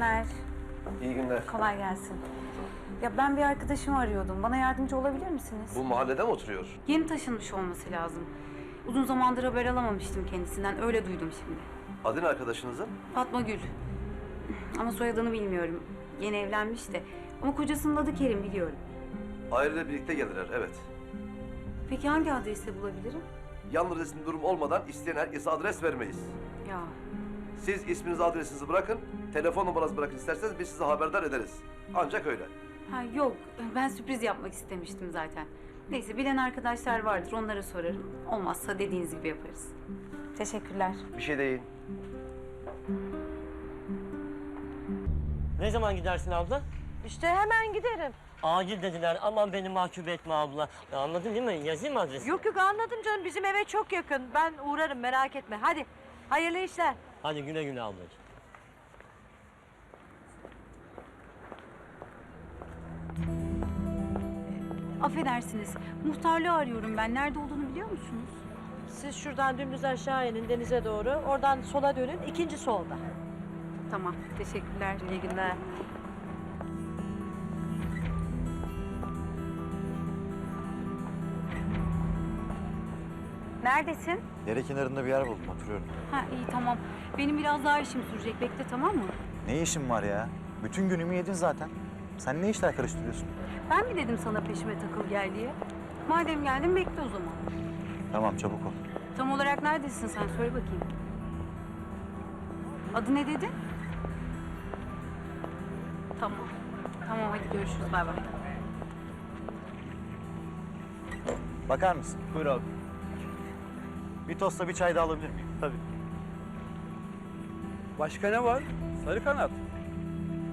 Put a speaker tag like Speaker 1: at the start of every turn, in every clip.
Speaker 1: günler.
Speaker 2: İyi günler.
Speaker 1: Kolay gelsin. Ya ben bir arkadaşımı arıyordum. Bana yardımcı olabilir misiniz?
Speaker 2: Bu mahallede mi oturuyor?
Speaker 1: Yeni taşınmış olması lazım. Uzun zamandır haber alamamıştım kendisinden. Öyle duydum şimdi.
Speaker 2: Adı ne arkadaşınızın?
Speaker 1: Fatma Gül. Ama soyadını bilmiyorum. Yeni evlenmiş de. Ama kocasının adı Kerim biliyorum.
Speaker 2: Ailede birlikte gelirler, evet.
Speaker 1: Peki hangi adreste bulabilirim?
Speaker 2: Yalnız resim durum olmadan isteyen herkese adres vermeyiz.
Speaker 1: Ya
Speaker 2: Siz isminizi, adresinizi bırakın, telefon numaranızı bırakın isterseniz biz sizi haberdar ederiz. Ancak öyle.
Speaker 1: ha yok. Ben sürpriz yapmak istemiştim zaten. Neyse bilen arkadaşlar vardır. Onlara sorarım. Olmazsa dediğiniz gibi yaparız. Teşekkürler.
Speaker 2: Bir şey değil.
Speaker 3: Ne zaman gidersin abla?
Speaker 4: İşte hemen giderim.
Speaker 3: Acil dediler. Aman beni mahcup etme abla. Ya anladın değil mi? Yazayım mı adresi?
Speaker 4: Yok yok anladım canım bizim eve çok yakın. Ben uğrarım merak etme. Hadi hayırlı işler.
Speaker 3: Hadi güle güle ablacığım.
Speaker 1: Affedersiniz. Muhtarlığı arıyorum ben. Nerede olduğunu biliyor musunuz?
Speaker 4: Siz şuradan dümdüz aşağı inin denize doğru. Oradan sola dönün. ikinci solda.
Speaker 1: Tamam. Teşekkürler.
Speaker 4: İyi günler.
Speaker 1: Neredesin?
Speaker 5: Dere kenarında bir yer buldum, oturuyorum.
Speaker 1: Ha iyi tamam. Benim biraz daha işim sürecek. Bekle tamam mı?
Speaker 5: Ne işin var ya? Bütün günümü yedin zaten. Sen ne işler karıştırıyorsun?
Speaker 1: Ben mi dedim sana peşime takıl gel diye? Madem geldin bekle o zaman.
Speaker 5: Tamam, çabuk ol.
Speaker 1: Tam olarak neredesin sen? Söyle bakayım. Adı ne dedin? Tamam. Tamam hadi görüşürüz. Bay bay.
Speaker 5: Bakar mısın?
Speaker 2: Buyur abi.
Speaker 5: Bir tostla bir çay da alabilir miyim?
Speaker 2: Tabii.
Speaker 6: Başka ne var? Sarı kanat.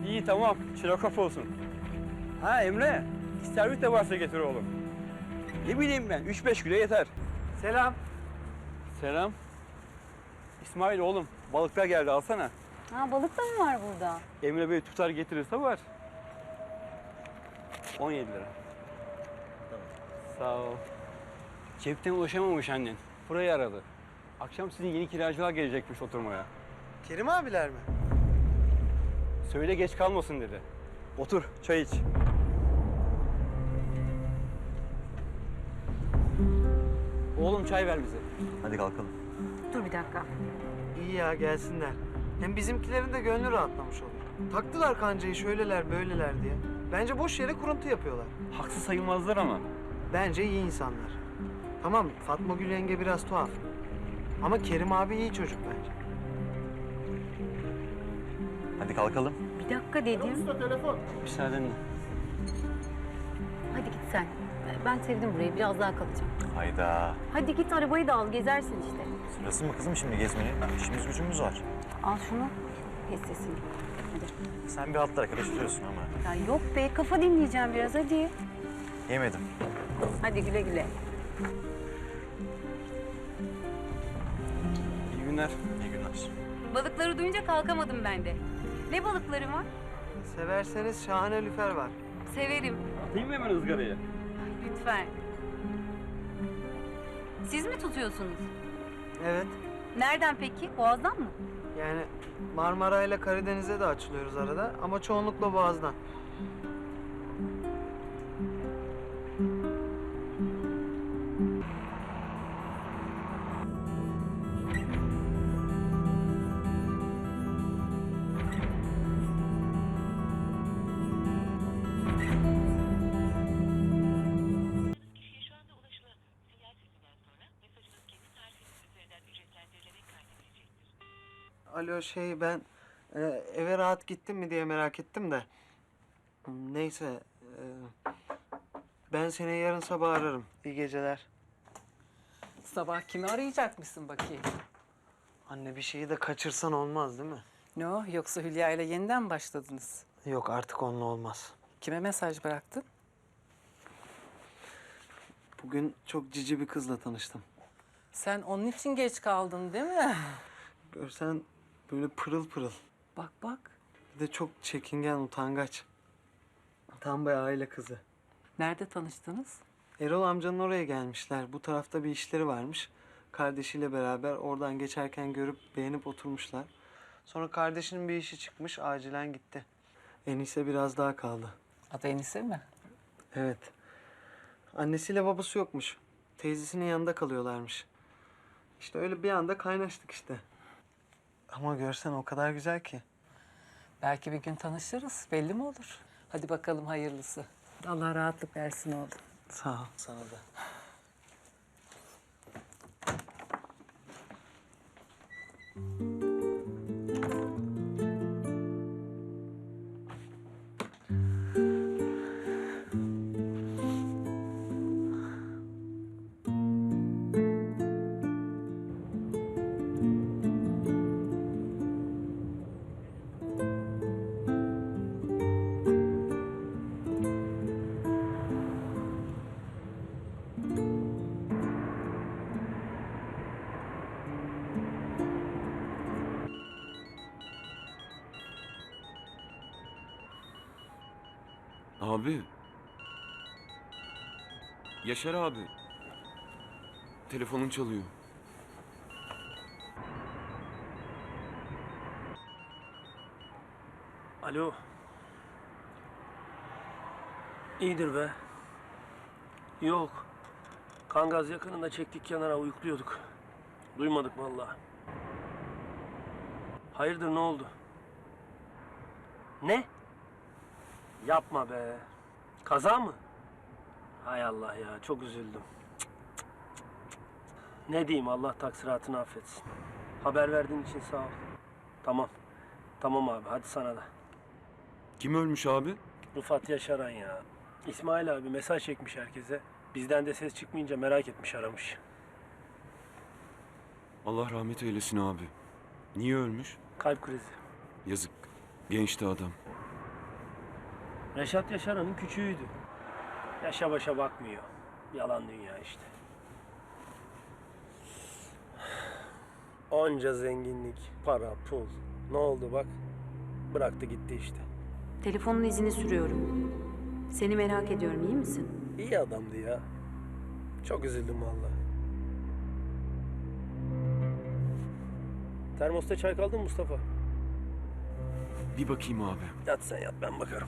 Speaker 6: İyi tamam. Çirakop olsun. Ha Emre. İstervit de varsa getir oğlum. Ne bileyim ben. 3-5 kilo yeter. Selam. Selam. İsmail oğlum. Balıklar geldi alsana.
Speaker 1: Ha balık da mı var burada?
Speaker 6: Emre Bey tutar getirirse var. 17 lira. Sağ ol. Cepten ulaşamamış annen. Burayı aradı. Akşam sizin yeni kiracılar gelecekmiş oturmaya.
Speaker 7: Kerim abiler mi?
Speaker 6: Söyle geç kalmasın dedi. Otur, çay iç. Oğlum çay ver bize.
Speaker 5: Hadi kalkalım.
Speaker 1: Dur bir dakika.
Speaker 7: İyi ya gelsinler. Hem bizimkilerin de gönlü rahatlamış olur. Taktılar kancayı şöyleler böyleler diye. Bence boş yere kuruntu yapıyorlar.
Speaker 6: Haksız sayılmazlar ama.
Speaker 7: Bence iyi insanlar. Tamam Fatma Gül yenge biraz tuhaf. Ama Kerim abi iyi çocuk bence.
Speaker 5: Hadi kalkalım.
Speaker 1: Bir dakika dedim.
Speaker 6: Müsaadenle.
Speaker 1: Hadi git sen. Ben sevdim burayı. Biraz daha kalacağım.
Speaker 5: Hayda.
Speaker 1: Hadi git arabayı da al. Gezersin işte.
Speaker 5: Sırası mı kızım şimdi gezmenin? İşimiz gücümüz var.
Speaker 1: Al şunu. Kes sesini. Hadi.
Speaker 5: Sen bir altlara karıştırıyorsun ama.
Speaker 1: Ya yok be. Kafa dinleyeceğim biraz. Hadi.
Speaker 5: Yemedim.
Speaker 1: Hadi güle güle.
Speaker 6: Günler.
Speaker 5: İyi günler.
Speaker 1: Balıkları duyunca kalkamadım ben de. Ne balıkları var?
Speaker 7: Severseniz şahane lüfer var.
Speaker 1: Severim.
Speaker 6: Atayım mı hemen ızgaraya?
Speaker 1: Ay, lütfen. Siz mi tutuyorsunuz?
Speaker 7: Evet.
Speaker 1: Nereden peki? Boğaz'dan mı?
Speaker 7: Yani Marmara ile Karadeniz'e de açılıyoruz arada ama çoğunlukla Boğaz'dan. Alo şey ben e, eve rahat gittim mi diye merak ettim de. Neyse. e, ben seni yarın sabah ararım. İyi geceler.
Speaker 8: Sabah kimi arayacakmışsın bakayım?
Speaker 7: Anne bir şeyi de kaçırsan olmaz değil mi?
Speaker 8: Ne o? Yoksa Hülya ile yeniden başladınız?
Speaker 7: Yok artık onunla olmaz.
Speaker 8: Kime mesaj bıraktın?
Speaker 7: Bugün çok cici bir kızla tanıştım.
Speaker 8: Sen onun için geç kaldın değil mi?
Speaker 7: Görsen böyle pırıl pırıl.
Speaker 8: Bak bak.
Speaker 7: Bir de çok çekingen, utangaç. Tam bir aile kızı.
Speaker 8: Nerede tanıştınız?
Speaker 7: Erol amcanın oraya gelmişler. Bu tarafta bir işleri varmış. Kardeşiyle beraber oradan geçerken görüp beğenip oturmuşlar. Sonra kardeşinin bir işi çıkmış, acilen gitti. Enise biraz daha kaldı.
Speaker 8: Adı Enise mi?
Speaker 7: Evet. Annesiyle babası yokmuş. Teyzesinin yanında kalıyorlarmış. İşte öyle bir anda kaynaştık işte. Ama görsen o kadar güzel ki.
Speaker 8: Belki bir gün tanışırız. Belli mi olur? Hadi bakalım hayırlısı. Allah rahatlık versin oğlum.
Speaker 7: Sağ ol. Sana da.
Speaker 9: Abi. Yaşar abi. Telefonun çalıyor.
Speaker 10: Alo. İyidir be. Yok. Kangaz yakınında çektik kenara uyukluyorduk. Duymadık vallahi. Hayırdır ne oldu? Ne? Yapma be. Kaza mı? Hay Allah ya çok üzüldüm. Cık, cık, cık, cık. Ne diyeyim Allah taksiratını affetsin. Haber verdiğin için sağ ol. Tamam. Tamam abi hadi sana da.
Speaker 9: Kim ölmüş abi?
Speaker 10: Rıfat Yaşaran ya. İsmail abi mesaj çekmiş herkese. Bizden de ses çıkmayınca merak etmiş aramış.
Speaker 9: Allah rahmet eylesin abi. Niye ölmüş?
Speaker 10: Kalp krizi.
Speaker 9: Yazık. Gençti adam.
Speaker 10: Reşat Yaşaran'ın küçüğüydü. Yaşa başa bakmıyor. Yalan dünya işte. Onca zenginlik, para, pul. Ne oldu bak? Bıraktı gitti işte.
Speaker 1: Telefonun izini sürüyorum. Seni merak ediyorum, iyi misin?
Speaker 10: İyi adamdı ya. Çok üzüldüm vallahi. Termosta çay kaldı mı Mustafa?
Speaker 9: Bir bakayım abi.
Speaker 10: Yat sen yat ben bakarım.